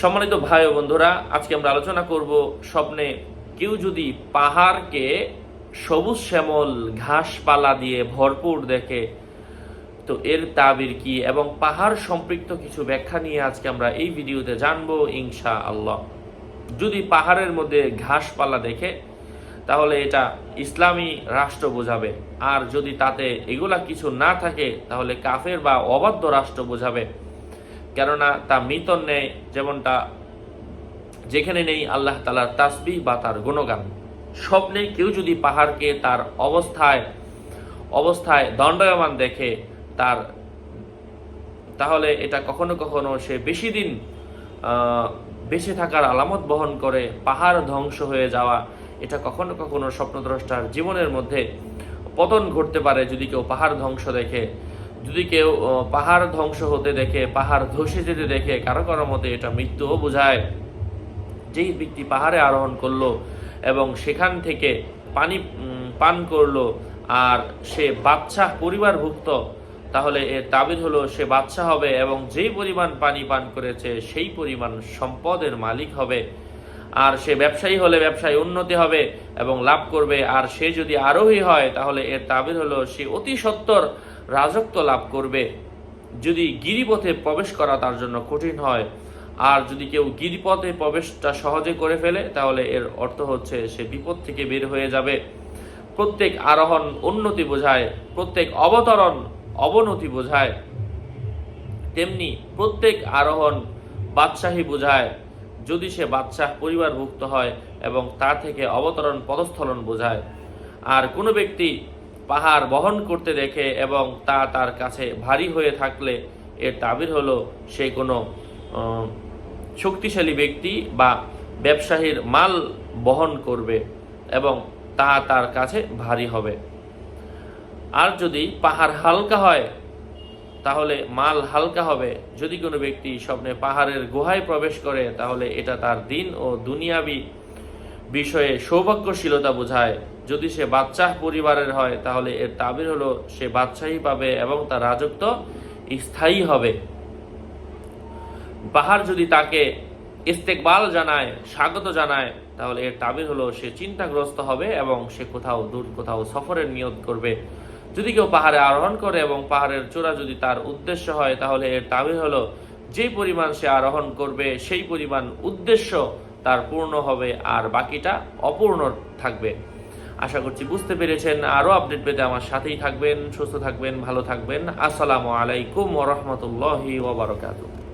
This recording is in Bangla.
সম্মানিত ভাই ও বন্ধুরা, আজকে আমরা আলোচনা করব স্বপ্নে কেউ যদি পাহাড়কে সবুজ শ্যামল ঘাসপালা দিয়ে ভরপুর দেখে, তো এর তাবির কি এবং পাহাড় সম্পৃক্ত কিছু ব্যাখ্যা নিয়ে আজকে আমরা এই ভিডিওতে জানব ইনশা আল্লাহ যদি পাহাড়ের মধ্যে ঘাসপালা দেখে, তাহলে এটা ইসলামী রাষ্ট্র বোঝাবে। আর যদি তাতে এগুলা কিছু না থাকে, তাহলে কাফের বা অবাধ্য রাষ্ট্র বোঝাবে। কেননা তা মৃতর নেয় যেমনটা যেখানে নেই আল্লাহ তালার তাসবি বা তার গুণগান। স্বপ্নে কেউ যদি পাহাড়কে তার অবস্থায় অবস্থায় দণ্ডায়মান দেখে, তার তাহলে এটা কখনো কখনো সে বেশি দিন বেঁচে থাকার আলামত বহন করে, পাহাড় ধ্বংস হয়ে যাওয়া, এটা কখনো কখনো স্বপ্নদ্রষ্টার জীবনের মধ্যে পতন ঘটতে পারে যদি কেউ পাহাড় ধ্বংস দেখে। যদি কেউ পাহাড় ধ্বংস হতে দেখে, পাহাড় ধসে যেতে দেখে কারও কারও মতে এটা মৃত্যুও বোঝায়। যেই ব্যক্তি পাহাড়ে আরোহণ করল এবং সেখান থেকে পানি পান করল আর সে বাচ্চা পরিবারভুক্ত, তাহলে এর তাবিদ হলো সে বাচ্চা হবে এবং যেই পরিমাণ পানি পান করেছে, সেই পরিমাণ সম্পদের মালিক হবে। আর সে ব্যবসায়ী হলে ব্যবসায় উন্নতি হবে এবং লাভ করবে। আর সে যদি আরোহী হয়, তাহলে এর তাবির হলো, সে অতি সত্তর রাজত্ব লাভ করবে। যদি গিরিপথে প্রবেশ করা তার জন্য কঠিন হয়, আর যদি কেউ গিরিপথে প্রবেশটা সহজে করে ফেলে, তাহলে এর অর্থ হচ্ছে সে বিপদ থেকে বের হয়ে যাবে। প্রত্যেক আরোহণ উন্নতি বোঝায়, প্রত্যেক অবতরণ অবনতি বোঝায়। তেমনি প্রত্যেক আরোহণ বাদশাহী বোঝায় যদি সে বাদশাহ পরিবারভুক্ত হয় এবং তা থেকে অবতরণ পদস্থলন বোঝায়। আর কোনো ব্যক্তি পাহাড় বহন করতে দেখে এবং তা তার কাছে ভারী হয়ে থাকলে এর তাবির হলো সে কোনো শক্তিশালী ব্যক্তি বা ব্যবসায়ীর মাল বহন করবে এবং তা তার কাছে ভারী হবে। আর যদি পাহাড় হালকা হয় তাহলে মাল হালকা হবে। যদি কোনো ব্যক্তি স্বপ্নে পাহাড়ের গুহায় প্রবেশ করে, তাহলে এটা তার দিন ও দুনিয়াবি বিষয়ে সৌভাগ্যশীলতা বোঝায়। যদি সে বাচ্চা পরিবারের হয়, তাহলে এর তাবির হলো, সে বাদশাহী পাবে এবং তার রাজত্ব স্থায়ী হবে। পাহাড় যদি তাকে ইস্তেকবাল জানায়, স্বাগত জানায়, তাহলে এর তাবির হলো, সে চিন্তাগ্রস্ত হবে এবং সে কোথাও দূর কোথাও সফরের নিয়ত করবে। যদি কেউ পাহাড়ে আরোহণ করে এবং পাহাড়ের চূড়া যদি তার উদ্দেশ্য হয়, তাহলে এর তাবির হলো, যে পরিমাণ সে আরোহণ করবে, সেই পরিমাণ উদ্দেশ্য তার পূর্ণ হবে আর বাকিটা অপূর্ণ থাকবে। আশা করছি বুঝতে পেরেছেন। আরও আপডেট পেতে আমার সাথেই থাকবেন, সুস্থ থাকবেন, ভালো থাকবেন। আসসালামু আলাইকুম রহমতুল্লাহি ওবরাকাতুহ